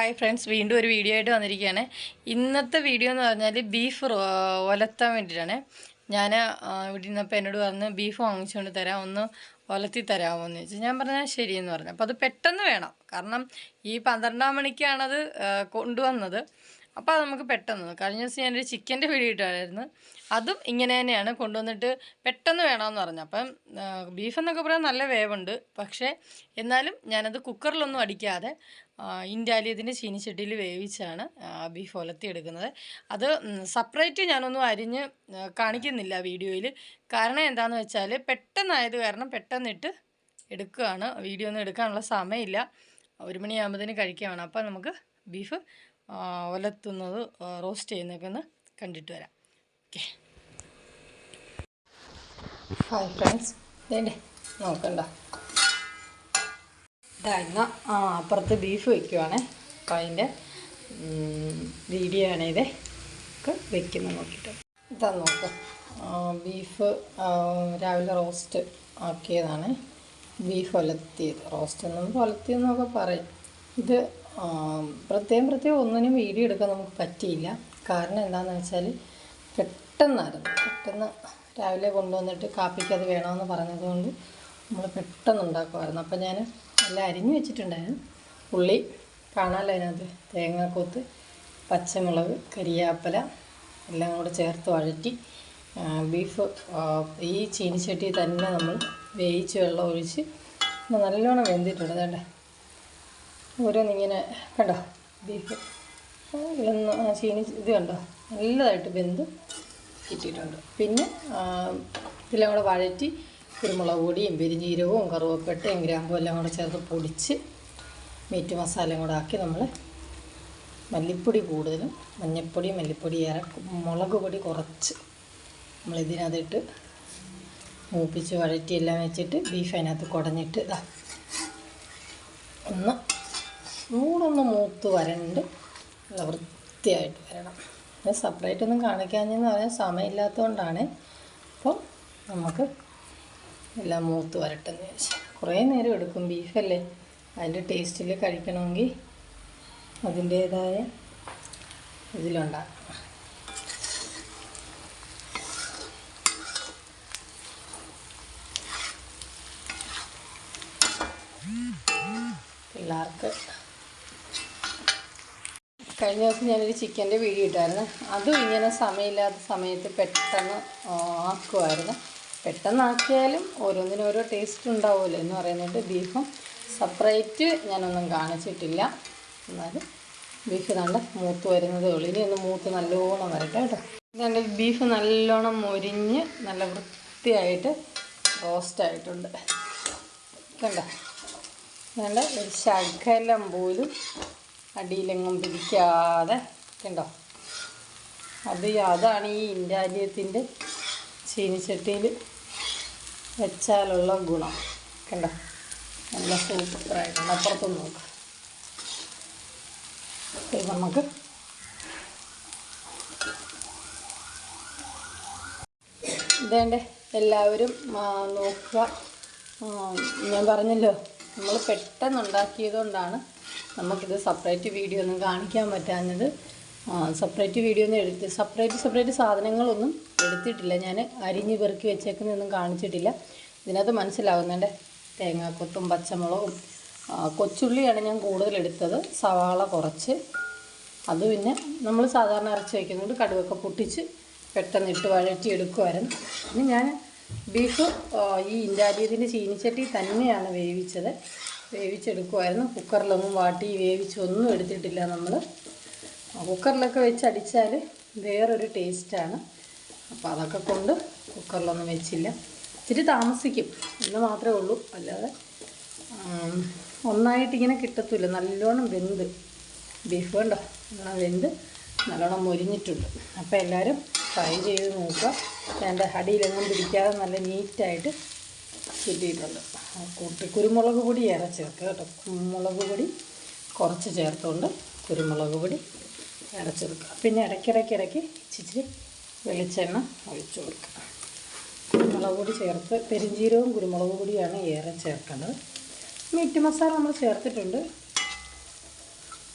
Hi friends വീണ്ടും ഒരു video ആയിട്ട് വന്നിരിക്കുകയാണ്. ഇന്നത്തെ വീഡിയോ എന്ന് പറഞ്ഞാൽ ബീഫ് ഒലത്താൻ വേണ്ടിയിട്ടാണ്. ഞാൻ ഇവിടെ നിന്നപ്പോൾ എന്നോട് പറഞ്ഞ് ബീഫ് വാങ്ങിച്ചുകൊണ്ട് തരാം ഒന്ന് ഒലത്തി തരാമോ എന്ന് ചോദിച്ചു. ഞാൻ പറഞ്ഞാൽ ശരിയെന്ന് പറഞ്ഞു. അപ്പോൾ അത് പെട്ടെന്ന് വേണം. കാരണം ഈ പന്ത്രണ്ടാം മണിക്കാണത് കൊണ്ടുവന്നത്. അപ്പോൾ അത് നമുക്ക് പെട്ടെന്ന് കഴിഞ്ഞ ദിവസം ഞാനൊരു ചിക്കന്റെ വീഡിയോ ഇട്ടായിരുന്നു അതും ഇങ്ങനെ തന്നെയാണ് കൊണ്ടുവന്നിട്ട് പെട്ടെന്ന് വേണമെന്ന് പറഞ്ഞു. അപ്പം ബീഫ് എന്നൊക്കെ പറയാൻ നല്ല വേവുണ്ട്. പക്ഷേ എന്നാലും ഞാനത് കുക്കറിലൊന്നും അടിക്കാതെ ഇൻഡാലിയത്തിന്റെ ചീനിച്ചട്ടിയിൽ വേവിച്ചാണ് ബീഫ് ഒലത്തി എടുക്കുന്നത് അത് സെപ്പറേറ്റ് ഞാനൊന്നും അരിഞ്ഞ് കാണിക്കുന്നില്ല വീഡിയോയിൽ. കാരണം എന്താണെന്ന് വെച്ചാൽ പെട്ടെന്നായത് കാരണം പെട്ടെന്നിട്ട് എടുക്കുകയാണ്. വീഡിയോ ഒന്നും എടുക്കാനുള്ള സമയമില്ല. ഒരു മണിയാകുമ്പോഴത്തേന് കഴിക്കുകയാണ്. അപ്പം നമുക്ക് ബീഫ് ഒലത്തുന്നത് റോസ്റ്റ് ചെയ്യുന്നതൊക്കെ കണ്ടിട്ട് വരാം. ഓക്കെ. ഹായ് ഫ്രണ്ട്സ് വേണ്ടേ നോക്കണ്ട. ഇതാ ഇന്ന് അപ്പുറത്ത് ബീഫ് വയ്ക്കുവാണേ അപ്പം അതിന്റെ വീഡിയോ ആണ് ഇത്. ഒക്കെ വെക്കുന്നത് നോക്കിയിട്ട്. ഇതാ നോക്ക്. ബീഫ് രാവിലെ റോസ്റ്റ് ആക്കിയതാണ്. ബീഫ് ഒലത്തിയത് റോസ്റ്റ് എന്നും ഒലത്തിയെന്നൊക്കെ പറയും. ഇത് പ്രത്യേകം പ്രത്യേകം ഒന്നിനും വീഡിയോ എടുക്കാൻ നമുക്ക് പറ്റിയില്ല. കാരണം എന്താണെന്ന് വെച്ചാൽ പെട്ടെന്നായിരുന്നു. പെട്ടെന്ന് രാവിലെ കൊണ്ടുവന്നിട്ട് കാപ്പിക്ക് അത് വേണമെന്ന് പറഞ്ഞതുകൊണ്ട് നമ്മൾ പെട്ടെന്ന് ഉണ്ടാക്കുമായിരുന്നു അപ്പം ഞാൻ എല്ലാം അരിഞ്ഞു വെച്ചിട്ടുണ്ടായിരുന്നു. ഉള്ളി കാണാമല്ലോ അതിനകത്ത്? തേങ്ങാക്കൊത്ത് പച്ചമുളക് കരിയാപ്പല എല്ലാം കൂടെ ചേർത്ത് വഴറ്റി ബീഫ് ഈ ചീനിച്ചട്ടി തന്നെ നമ്മൾ വേവിച്ച് വെള്ളം ഒഴിച്ച് നല്ലോണം വെന്തിട്ടുണ്ട്. അതേണ്ടേ ഓരോന്നിങ്ങനെ കണ്ടോ? ബീഫ് ഇളന്ന് ആ ചീനി ഇത് കണ്ടോ? നല്ലതായിട്ട് വെന്ത് കിട്ടിയിട്ടുണ്ട്. പിന്നെ ഇതെല്ലാം കൂടെ വഴറ്റി കുരുമുളക് പൊടിയും പെരിഞ്ഞീരവും കറുവപ്പട്ടയും ഗ്രാമ്പും എല്ലാം കൂടെ ചേർത്ത് പൊടിച്ച് മീറ്റ് മസാലയും കൂടെ ആക്കി നമ്മൾ മല്ലിപ്പൊടി കൂടുതലും മഞ്ഞൾപ്പൊടി മല്ലിപ്പൊടി ഏറെ മുളക് പൊടി കുറച്ച് നമ്മൾ ഇതിനകത്തിട്ട് മൂപ്പിച്ച് വഴറ്റി എല്ലാം വെച്ചിട്ട് ബീഫ് അതിനകത്ത് കുടഞ്ഞിട്ട് ഇതാ ഒന്ന് മൂടൊന്ന് മൂത്ത് വരണ്ട് നല്ല വൃത്തിയായിട്ട് വരണം. അത് സെപ്പറേറ്റ് ഒന്നും കാണിക്കാഞ്ഞെന്ന് പറയാൻ സമയമില്ലാത്തതുകൊണ്ടാണ് അപ്പം നമുക്ക് എല്ലാം മൂത്ത് വരട്ടെന്ന് ചോദിച്ചാൽ കുറേ നേരം എടുക്കും ബീഫല്ലേ അതിന്റെ ടേസ്റ്റിൽ കഴിക്കണമെങ്കിൽ അതിന്റേതായ ഇതിലുണ്ടാകും പിള്ളേർക്ക് കഴിഞ്ഞ ദിവസം ഞാനൊരു ചിക്കന്റെ വീഡിയോ ഇട്ടായിരുന്നു. അതും ഇങ്ങനെ സമയമില്ലാത്ത സമയത്ത് പെട്ടെന്ന് ആക്കുമായിരുന്നു. പെട്ടെന്ന് ആക്കിയാലും ഓരോന്നിനും ഓരോ ടേസ്റ്റ് ഉണ്ടാവുമല്ലോ എന്ന് പറയുന്നുണ്ട് ബീഫും സെപ്പറേറ്റ് ഞാനൊന്നും കാണിച്ചിട്ടില്ല. എന്നാലും ബീഫ് നല്ല മൂത്ത് വരുന്നതേ ഉള്ളൂ. ഇനി ഒന്ന് മൂത്ത് നല്ലോണം വരട്ടെ കേട്ടോ. ഇതാണ്ട് ബീഫ് നല്ലോണം മൊരിഞ്ഞ് നല്ല വൃത്തിയായിട്ട് റോസ്റ്റ് ആയിട്ടുണ്ട്. കണ്ടോ? വേണ്ട ഒരു ശകലം പോലും അടിയിലെങ്ങും പിടിക്കാതെ കണ്ടോ? അത് അതാണ് ഈ ഇൻഡാലിയത്തിന്റെ ചീനിച്ചട്ടിയിൽ വെച്ചാലുള്ള ഗുണം. കണ്ടോ? നല്ല സൂപ്പറായിട്ടുണ്ട് അപ്പുറത്തും നോക്കാം. നമുക്ക് ഇതേണ്ട? എല്ലാവരും നോക്കുക. ഞാൻ പറഞ്ഞല്ലോ നമ്മൾ പെട്ടെന്ന് ഉണ്ടാക്കിയതുകൊണ്ടാണ് നമുക്കിത് സെപ്പറേറ്റ് വീഡിയോ ഒന്നും കാണിക്കാൻ പറ്റാഞ്ഞത്. സെപ്പറേറ്റ് വീഡിയോ ഒന്നും എടുത്ത് സെപ്പറേറ്റ് സെപ്പറേറ്റ് സാധനങ്ങളൊന്നും എടുത്തിട്ടില്ല. ഞാൻ അരിഞ്ഞ് പെറുക്കി വെച്ചേക്കുന്നതൊന്നും കാണിച്ചിട്ടില്ല. ഇതിനകത്ത് മനസ്സിലാവുന്നുണ്ട്. തേങ്ങാക്കൊത്തും പച്ചമുളകും കൊച്ചുള്ളിയാണ് ഞാൻ കൂടുതൽ എടുത്തത്. സവാള കുറച്ച്. അത് പിന്നെ നമ്മൾ സാധാരണ അരച്ച് വയ്ക്കുന്നുണ്ട് കടുവൊക്കെ പൊട്ടിച്ച് പെട്ടെന്ന് ഇട്ട് വഴറ്റി എടുക്കുമായിരുന്നു പിന്നെ ഞാൻ ബീഫ് ഈ ഇൻഡാലിയത്തിന്റെ ചീനിച്ചട്ടി തന്നെയാണ് വേവിച്ചത്. വേവിച്ചെടുക്കുമായിരുന്നു കുക്കറിലൊന്നും വാട്ടി വേവിച്ചൊന്നും എടുത്തിട്ടില്ല നമ്മൾ കുക്കറിലൊക്കെ വെച്ച് അടിച്ചാൽ വേറൊരു ടേസ്റ്റാണ്. അപ്പോൾ അതൊക്കെ കൊണ്ട് കുക്കറിലൊന്നും വെച്ചില്ല. ഇച്ചിരി താമസിക്കും. എന്ന് മാത്രമേ ഉള്ളൂ. അല്ലാതെ ഒന്നായിട്ടിങ്ങനെ കിട്ടത്തില്ല. നല്ലോണം വെന്ത്. ബീഫ് കണ്ടോ നല്ലോണം വെന്ത് നല്ലോണം മൊരിഞ്ഞിട്ടുണ്ട്. അപ്പോൾ എല്ലാവരും ട്രൈ ചെയ്ത് നോക്കുക. എന്റെ ഹടിയിലെങ്ങും പിടിക്കാതെ നല്ല നീറ്റായിട്ട് കിട്ടിയിട്ടുണ്ട് ആ കൂട്ടി കുരുമുളക് പൊടി ഏറെ ചേർക്കുക കേട്ടോ. കുരുമുളക് പൊടി കുറച്ച് ചേർത്തുകൊണ്ട് കുരുമുളക് പൊടി ഏറെ ചേർക്കുക. പിന്നെ ഇടയ്ക്കിടയ്ക്ക് ഇടയ്ക്ക് ഇച്ചിരി വെളിച്ചെണ്ണ ഒഴിച്ചു കൊടുക്കുക. കുരുമുളക് പൊടി ചേർത്ത് പെരിഞ്ചീരവും കുരുമുളക് പൊടിയാണ് ഏറെ ചേർക്കേണ്ടത് മീറ്റ് മസാല നമ്മൾ ചേർത്തിട്ടുണ്ട്.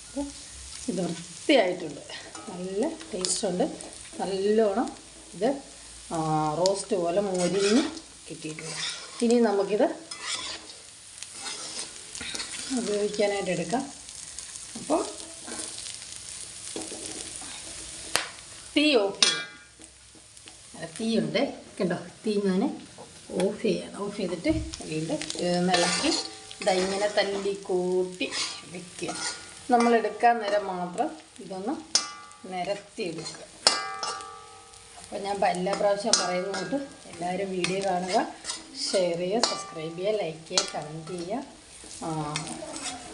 അപ്പോൾ ഇത് വൃത്തിയായിട്ടുണ്ട്. നല്ല ടേസ്റ്റുണ്ട്. നല്ലോണം ഇത് റോസ്റ്റ് പോലെ മൊരിഞ്ഞ് കിട്ടിയിട്ടുണ്ട്. ഇനി നമുക്കിത് ഉപയോഗിക്കാനായിട്ട് എടുക്കാം. അപ്പോൾ തീ ഓഫ് ചെയ്യാം. തീയുണ്ട് കണ്ടോ? തീ ഞാൻ ഓഫ് ചെയ്യാം ഓഫ് ചെയ്തിട്ട് വീണ്ടും ഇളക്കി ഇങ്ങനെ തല്ലി കൂട്ടി വെക്കുക. നമ്മൾ എടുക്കാൻ നേരം മാത്രം ഇതൊന്ന് നിരത്തി എടുക്കുക. അപ്പോൾ ഞാൻ എല്ലാ പ്രാവശ്യം പറയുന്നതുകൊണ്ട് എല്ലാവരും വീഡിയോ കാണുക ഷെയർ ചെയ്യുക സബ്സ്ക്രൈബ് ചെയ്യുക ലൈക്ക് ചെയ്യുക കമന്റ് ചെയ്യുക.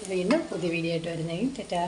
വീണ്ടും പുതിയ വീഡിയോ ആയിട്ട് വരുന്നെങ്കിൽ ടാറ്റാ